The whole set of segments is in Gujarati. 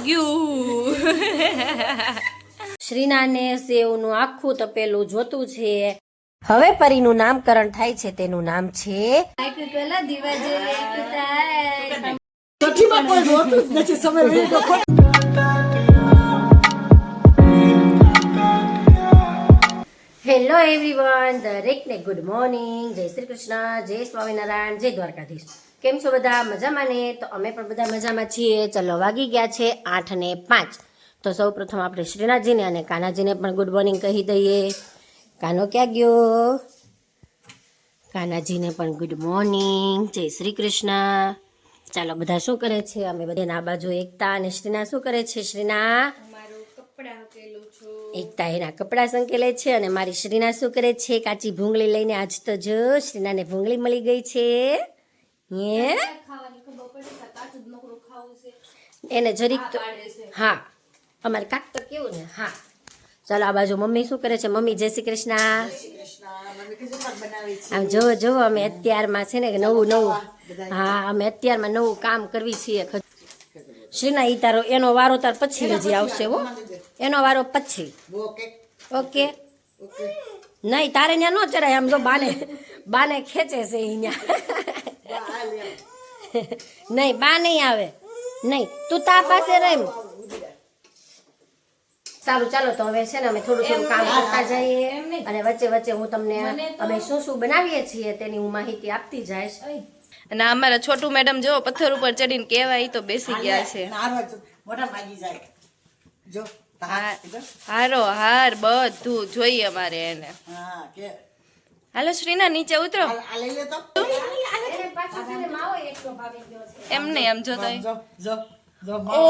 ગયું શ્રીનાને સેવનું આખું તપેલું જોતું છે હવે પરીનું નામકરણ થાય છે તેનું નામ છે છઠ્ઠીમાં કોઈ જોતું જ નથી સમય વહી ગયો. ખોટું. હેલો એવરીવન દરેકને ગુડ મોર્નિંગ જય શ્રી કૃષ્ણ જય સ્વામિનારાયણ જય દ્વારકાધીશ કેમ છો બધા? મજામાં ને? તો અમે પણ બધા મજામાં છીએ. ચલો વાગી ગયા છે આઠ ને પાંચ. તો સૌ પ્રથમ આપણે શ્રીનાથજીને અને કાનાજીને પણ ગુડ મોર્નિંગ કહી દઈએ. કાનો ક્યાં ગયો? કાનાજીને પણ ગુડ મોર્નિંગ જય શ્રી કૃષ્ણ. ચાલો બધા શું કરે છે? અમે બધાને આ બાજુ એકતા અને શ્રીના શું કરે છે શ્રીના? એકતા એના કપડાં સંકેલે છે અને મારી શ્રીના શું કરે છે? કાચી ભૂંગળી લઈને આજ તો જો શ્રીનાને ભૂંગળી મળી ગઈ છે. હે? એને જરીક તો હા અમારે કાક તો કેવું ને હા. ચાલો આ બાજુ મમ્મી શું કરે છે? મમ્મી જય શ્રી કૃષ્ણ. આમ જોવો જોવો અમે અત્યારમાં છે ને નવું નવું. હા અમે અત્યારમાં નવું કામ કરવી છીએ. શ્રીના ઈ તારો એનો વારો તાર પછી હજી આવશે હો. એનો વારો પછી. ઓકે. નહીં તારે ત્યાં ન ચડાય આમ જો બાને બાને ખેંચે છે અહીંયા. નહીં બા નહીં આવે. નહીં તું તા પાસે રહીમ. સારું ચાલો તો હવે છે ને અમે થોડું થોડું કામ કરતા જઈએ. અને વચ્ચે વચ્ચે હું તમને અમે શું શું બનાવીએ છીએ તેની હું માહિતી આપતી જઈશ. અને અમારા છોટું મેડમ જો પથ્થર ઉપર ચડીને કહેવાય તો બેસી ગયા છે. હારો હાર બધું જોઈએ અમારે એને. હાલો શ્રીના નીચે ઉતરો. લઈ લે તો? એમ નહીં આમ જો જો જો ઓ.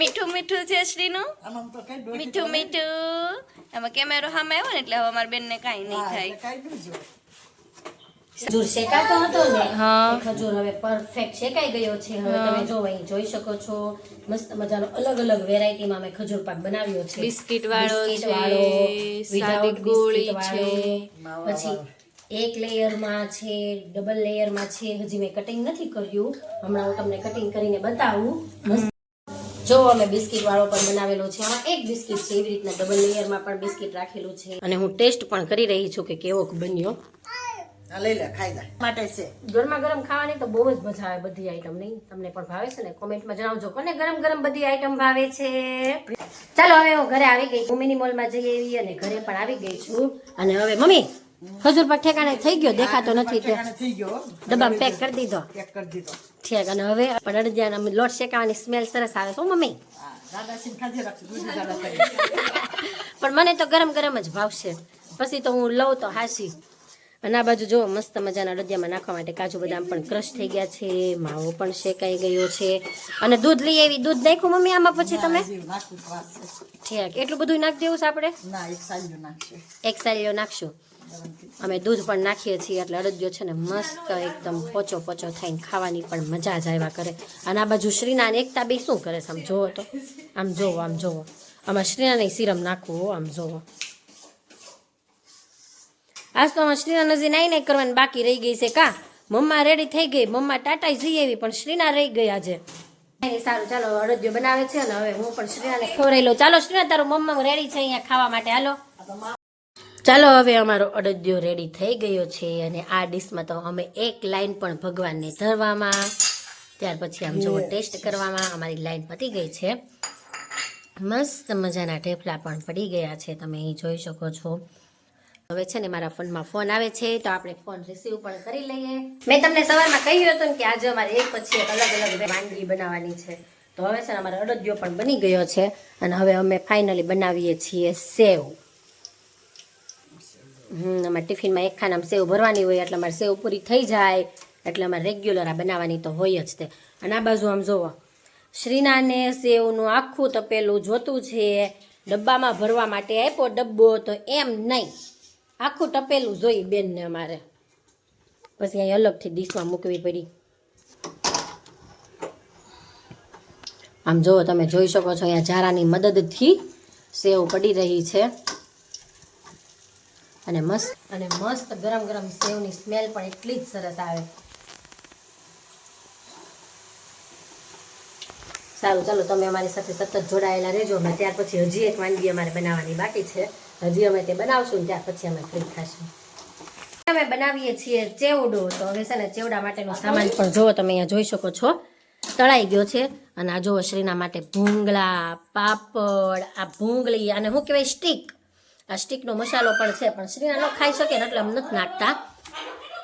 મીઠું મીઠું છે શ્રીનું? આમ તો કઈ ડોકી મીઠું મીઠું. એમાં કેમેરો સામે આવ્યો ને એટલે હવે અમારી બેનને કાંઈ નહીં થાય. ખજૂર શેકાતો હતો ને? ખજૂર હવે પરફેક્ટ શેકાઈ ગયો છે. હવે તમે જો અહીં જોઈ શકો છો. મસ્ત મજાનો અલગ અલગ વેરાયટીમાં અમે ખજૂર પાક બનાવ્યો છે. બિસ્કિટ વાળો છે, ગોળી બિસ્કિટ છે. વાળો, પછી એક લેયરમાં છે ડબલ લેયરમાં છે હજી મેં કટિંગ નથી કર્યું. હમણાં હું તમને કટિંગ કરીને બતાવું. જોવો જો અમે બિસ્કિટ વાળો પણ બનાવેલો છે આમાં એક બિસ્કિટ છે એવી રીતના ડબલ લેયરમાં પણ બિસ્કિટ રાખેલું છે. અને હું ટેસ્ટ પણ કરી રહી છું કે કેવો બન્યો. લઈ લે ખાઈ જા. માટે છે. ગરમા ગરમ ખાવાની તો બહુ જ મજા આવે બધી આઈટમ નહીં? તમને પણ ભાવે છે ને? કોમેન્ટમાં જણાવજો કોને ગરમ ગરમ બધી આઈટમ ભાવે છે? ચાલો હવે હું ઘરે આવી ગઈ છું. મિની મોલમાં જઈ આવી અને ઘરે પણ આવી ગઈ છું. અને હવે મમ્મી ખજૂર પર ઠેકાણે થઈ ગયો દેખાતો નથી તે ઠેકાણે થઈ ગયો. હો. ડબ્બામાં પેક કરી દીધો. પેક કરી દીધો. ઠીક અને હવે પણ અડદિયાના લોટ શેકાવાની સ્મેલ સરસ આવે શું મમ્મી. પણ મને તો ગરમ ગરમ જ ભાવશે. પછી તો હું લઉં તો હાસી. અને આ બાજુ જો મસ્ત મજાના અડદિયામાં નાખવા માટે કાજુ બદામ પણ ક્રશ થઈ ગયા છે માવો પણ શેકાઈ ગયો છે. અને દૂધ લઈ આવી દૂધ નાખ્યું મમ્મી આમાં પછી તમે? ઠીક એટલું બધું નાખી દેવું છે આપણે? ના એક સાલીઓ નાખશું. અમે દૂધ પણ નાખીએ છીએ એટલે અડદિયો છે ને મસ્ત એકદમ પોચો પોચો થઈને ખાવાની પણ મજા જ આવ્યા કરે. અને આ બાજુ શ્રીના એકતા બી શું કરે છે આમ જોવો તો. આમ જોવો આમ જોવો આમાં શ્રીનાને સિરમ નાખવું આમ જોવો આજ તો આમાં શ્રીના નજી નાઈ નાઈ કરવાની બાકી રહી ગઈ છે કા? મમ્મા રેડી થઈ ગઈ. મમ્મા ટાટા જઈ આવી, પણ શ્રીના રહી ગઈ આજે સારું, ચાલો અડદિયો બનાવે છે ને હવે હું પણ શ્રીનાને ખવડાવી ચાલો, શ્રીના, તારું મમ્મા રેડી છે અહીંયા ખાવા માટે. હાલો. ચાલો હવે અમારો અડદિયો રેડી થઈ ગયો છે અને આ ડીશમાં તો અમે એક લાઈન પણ ભગવાનને ધરવામાં ત્યાર પછી આમ જો ટેસ્ટ કરવામાં અમારી લાઈન પતી ગઈ છે. મસ્ત મજાના ઢેફલા પણ પડી ગયા છે તમે અહીં જોઈ શકો છો. હવે છે ને મારા ફોનમાં ફોન આવે છે તો આપણે ફોન રિસીવ પણ કરી લઈએ. મેં તમને સવારમાં કહ્યું હતું કે આજે અમારે એક પછી એક અલગ અલગ વાનગી બનાવવાની છે. તો હવે છે ને અમારો અડદિયો પણ બની ગયો છે અને હવે અમે ફાઇનલી બનાવીએ છીએ સેવ. અમારે ટિફિનમાં એક ખાનામાં સેવ ભરવાની હોય, એટલે અમારે સેવ પૂરી થઈ જાય. એટલે અમારે રેગ્યુલર આ બનાવવાની તો હોય જ તે. અને આ બાજુ આમ જોવો. શ્રીનાને સેવનું આખું તપેલું જોતું છે. ડબ્બામાં ભરવા માટે આપ્યો ડબ્બો તો એમ નહીં. આખું તપેલું જોઈ બેનને અમારે. પછી અહીં અલગથી ડીશમાં મૂકવી પડી. આમ જુઓ તમે જોઈ શકો છો, અહીંયા ઝારાની મદદથી સેવ પડી રહી છે. અને મસ્ત. અને મસ્ત ગરમ ગરમ સેવની સ્મેલ પણ એટલી જ સરસ આવે. સારું, ચાલો, તમે અમારી સાથે સતત જોડાયેલા રહેજો. અમે ત્યાર પછી હજી એક વાનગી અમારે બનાવવાની બાકી છે. હજી અમે તે બનાવશું ત્યાર પછી અમે ફ્રી થશું અમે બનાવીએ છીએ ચેવડો. તો હવે છે ને ચેવડા માટેનો સામાન પણ જોવો, તમે અહીંયા જોઈ શકો છો. તળાઈ ગયો છે. અને આ જોવો, શ્રીના માટે ભૂંગળા, પાપડ, આ ભૂંગળી અને શું કહેવાય? સ્ટીક. આ સ્ટીકનો મસાલો પણ છે, પણ શ્રીના ન ખાઈ શકે ને એટલે અમને નથી નાખતા.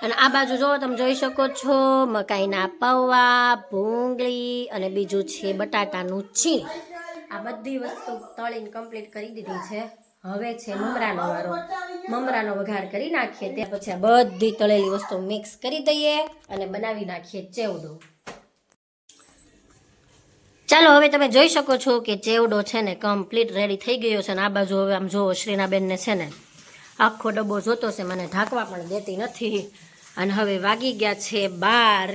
અને આ બાજુ જોવો તમે જોઈ શકો છો, મકાઈના પૌવા, ભૂંગળી અને બીજું છે બટાટાનું છીણ. આ બધી વસ્તુ તળીને કમ્પ્લીટ કરી દીધી છે. હવે છે મમરાનો વારો. મમરાનો વઘાર કરી નાખીએ ત્યાર પછી આ બધી તળેલી વસ્તુ મિક્સ કરી દઈએ અને બનાવી નાખીએ ચેવડો. ચાલો, હવે તમે જોઈ શકો છો કે ચેવડો છે ને કમ્પ્લીટ રેડી થઈ ગયો છે ને આ બાજુ હવે આમ જુઓ, શ્રીનાબેનને છે ને આખો ડબ્બો જોતો છે, મને ઢાંકવા પણ દેતી નથી. અને હવે વાગી ગયા છે બાર.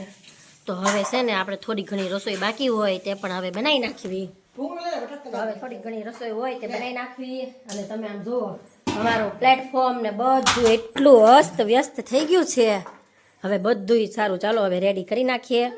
તો હવે છે ને આપણે થોડી ઘણી રસોઈ બાકી હોય તે પણ હવે બનાવી નાખવી. હવે થોડી ઘણી રસોઈ હોય તે બનાવી નાખવી. અને તમે આમ જુઓ, અમારું પ્લેટફોર્મ ને બધું એટલું અસ્ત વ્યસ્ત થઈ ગયું છે. હવે બધુંય સારું, ચાલો, હવે રેડી કરી નાખીએ.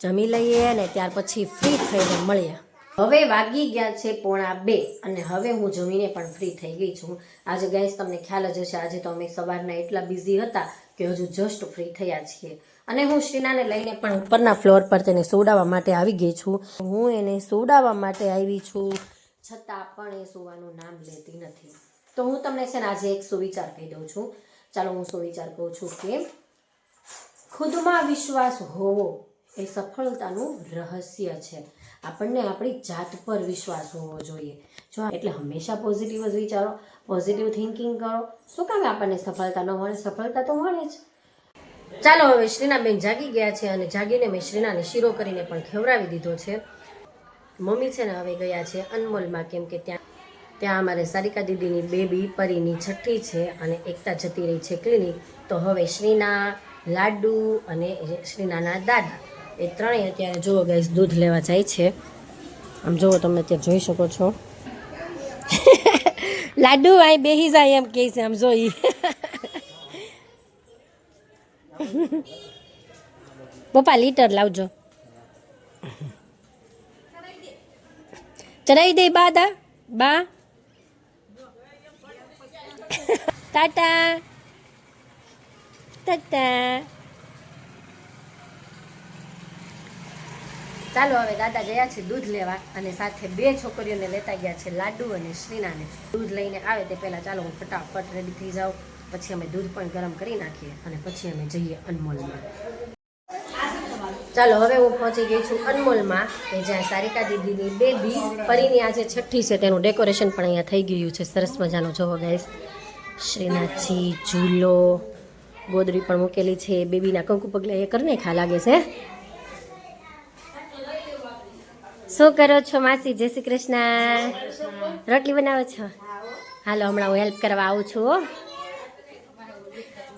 જમી લઈએ અને ત્યાર પછી ફ્રી થઈને મળીએ. હવે વાગી ગયા છે પોણા બે અને હવે હું જમીને પણ ફ્રી થઈ ગઈ છું. આજે ગાઈસ તમને ખ્યાલ જ હશે, આજે તો અમે સવારના એટલા બિઝી હતા કે હજુ જસ્ટ ફ્રી થયા છીએ. અને હું શ્રીનાને લઈને પણ ઉપરના ફ્લોર પર તેને સોડાવવા માટે આવી ગઈ છું. હું એને સોડાવવા માટે આવી છું, છતાં પણ એ સુવાનું નામ લેતી નથી. તો હું તમને છે ને આજે એક સુવિચાર કહી દઉં છું. ચાલો હું સુવિચાર કહું છું કે, ખુદમાં વિશ્વાસ હોવો એ સફળતાનું રહસ્ય છે. આપણને આપણી જાત પર વિશ્વાસ હોવો જોઈએ. જો એટલે હંમેશા પોઝિટિવ જ વિચારો પોઝિટિવ થિંકિંગ કરો. શું કામ આપણને સફળતા ન મળે? સફળતા તો મળે જ. ચાલો, હવે શ્રીનાબેન જાગી ગયા છે અને જાગીને મેં શ્રીનાને શીરો કરીને પણ ખેવરાવી દીધો છે. મમ્મી છે ને હવે ગયા છે અનમોલમાં, કેમ કે ત્યાં ત્યાં અમારે સારિકા દીદીની બેબી પરીની છઠ્ઠી છે અને એકતા જતી રહી છે ક્લિનિક તો હવે શ્રીના લાડુ અને શ્રીનાના દાદા. એ ત્રણેય અત્યારે જુઓ ગાઈસ દૂધ લેવા જાય છે. આમ જુઓ તમે અત્યારે જોઈ શકો છો. લાડુ અહીં બેહી જાય એમ કહે છે, આમ જોઈ. પપ્પા, લીટર લાવજો. ચડાવી દે બા દા, બા. ટાટા. ટાટા. ચાલો હવે દાદા ગયા છે દૂધ લેવા અને સાથે બે છોકરીઓને લેતા ગયા છે લાડુ અને શ્રીનાને. દૂધ લઈને આવે તે પહેલાં ચાલો હું ફટાફટ રેડી થઈ જાઉં. પછી અમે દૂધ પણ ગરમ કરી નાખીએ અને પછી અમે જઈએ અનમોલમાં. ચાલો હવે હું પહોંચી ગઈ છું અનમોલમાં કે જ્યાં સારિકા દીદીની બેબી પરીની આજે છઠ્ઠી છે તેનું ડેકોરેશન પણ અહીંયા થઈ ગયું છે. સરસ મજાનું. જોવો ગાઈસ શ્રીનાથજી, ઝૂલો, ગોદરી પણ મૂકેલી છે. બેબીના કંકુ પગલે એ કરને ખા લાગે છે શું કરો છો માસી? જય શ્રી કૃષ્ણ. રોટલી બનાવો છો? હાલો, હમણાં હું હેલ્પ કરવા આવું છું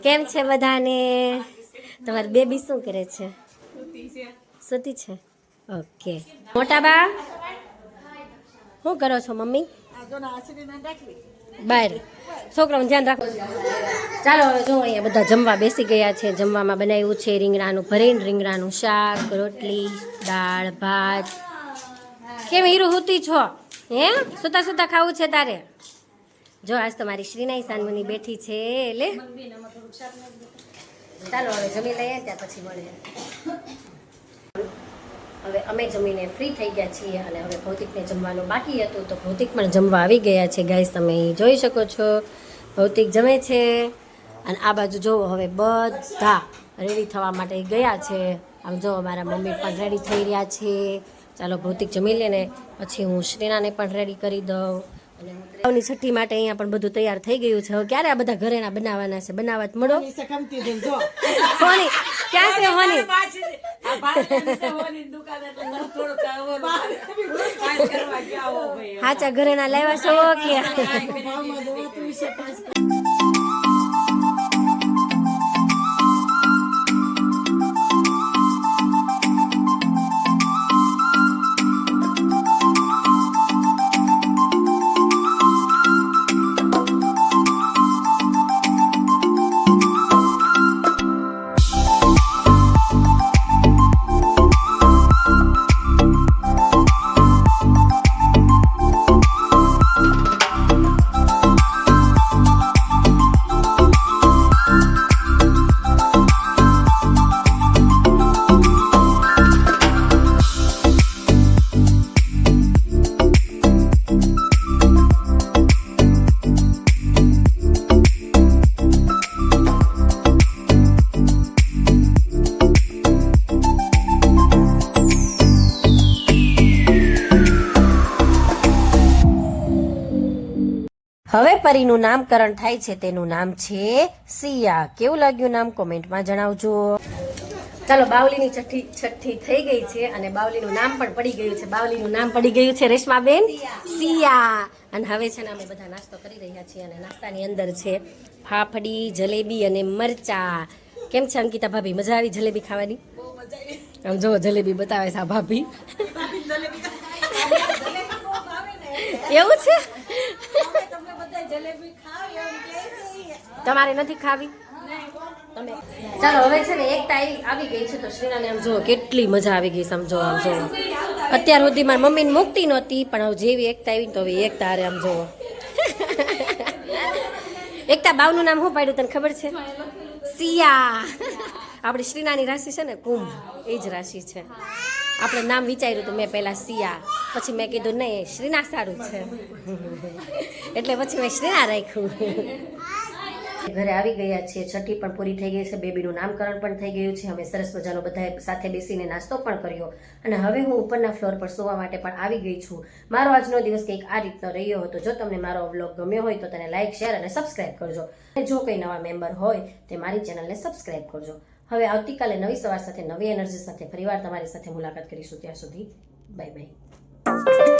કેમ છે બધાને? તમારી બેબી શું કરે છે? સુતી છે? ઓકે. મોટા બા, શું કરો છો મમ્મી? બહાર છોકરાનું ધ્યાન રાખો. ચાલો, હવે જો અહીંયા બધા જમવા બેસી ગયા છે. જમવામાં બનાવ્યું છે રીંગણાનું ભરીને, રીંગણાનું શાક, રોટલી, દાળ, ભાત. કેમ હીરું હુતી છો? હે? સુતા સુતા ખાવું છે તારે? જો, આજ તો મારી શ્રીનાઈ સાનમુની બેઠી છે, લે. ચાલો, હવે જમી લઈએ ત્યાં પછી મળીએ. હવે અમે જમીને ફ્રી થઈ ગયા છીએ અને હવે ભૌતિકને જમવાનું બાકી હતું, તો ભૌતિક પણ જમવા આવી ગયા છે. ગાઈસ તમે જોઈ શકો છો. ભૌતિક જમે છે. અને આ બાજુ જોવો હવે બધા રેડી થવા માટે ગયા છે. આમ જો, મારા મમ્મી પણ રેડી થઈ રહ્યા છે. ચાલો ભૌતિક જમી લે ને પછી હું શ્રીનાને પણ રેડી કરી દઉં અને હું છઠ્ઠી માટે અહીંયા પણ બધું તૈયાર થઈ ગયું છે હવે ક્યારે આ બધા ઘરેણા બનાવવાના છે બનાવવા જ મળો હોની ક્યાં છે હોની હાચા ઘરેણા લાવ્યા છો કે પરીનું નામકરણ થાય છે તેનું નામ છે સિયા. કેવું લાગ્યું નામ કોમેન્ટમાં જણાવજો. ચાલો બાવલીની છઠ્ઠી છઠ્ઠી થઈ ગઈ છે અને બાવલીનું નામ પણ પડી ગયું છે. બાવલીનું નામ પડી ગયું છે રેશમાબેન. સિયા. અને હવે છે ને અમે બધા નાસ્તો કરી રહ્યા છીએ અને નાસ્તાની અંદર છે ફાફડી જલેબી અને મરચા. કેમ છે અંકિતા ભાભી? મજા આવી જલેબી ખાવાની? આમ જો જલેબી બતાવે છે આ ભાભી. એવું છે? તમારે નથી ખાવી? ચાલો, હવે છે ને એક આવી ગઈ છે તો શ્રીનાને આમ જુઓ, કેટલી મજા આવી ગઈ સમજો આમ જુઓ અત્યાર સુધી મારી મમ્મીને મૂકતી નહોતી, પણ હવે જેવી એકતા આવી તો હવે એકતા હારે આમ જુઓ. એકતા બાવનું નામ શું પાડ્યું તને ખબર છે? સિયા. આપણી શ્રીનાની રાશિ છે ને, કુંભ. એ જ રાશિ છે. આપણે નામ વિચાર્યું હતું મેં પહેલાં સિયા પછી મેં કીધું નહીં, શ્રીના સારું છે. એટલે પછી મેં શ્રીના રાખ્યું. ઘરે આવી ગયા છીએ, છઠ્ઠી પણ પૂરી થઈ ગઈ છે, બેબીનું નામકરણ પણ થઈ ગયું છે. અમે સરસ મજાનો બધા સાથે બેસીને નાસ્તો પણ કર્યો. અને હવે હું ઉપરના ફ્લોર પર સોવા માટે પણ આવી ગઈ છું. મારો આજનો દિવસ કંઈક આ રીતનો રહ્યો હતો. જો તમને મારો વ્લોગ ગમ્યો હોય તો તેને લાઇક શેર અને સબસ્ક્રાઇબ કરજો. અને જો કંઈ નવા મેમ્બર હોય, તે મારી ચેનલને સબસ્ક્રાઇબ કરજો. હવે આવતીકાલે નવી સવાર સાથે, નવી એનર્જી સાથે ફરીવાર તમારી સાથે મુલાકાત કરીશું ત્યાં સુધી. Bye bye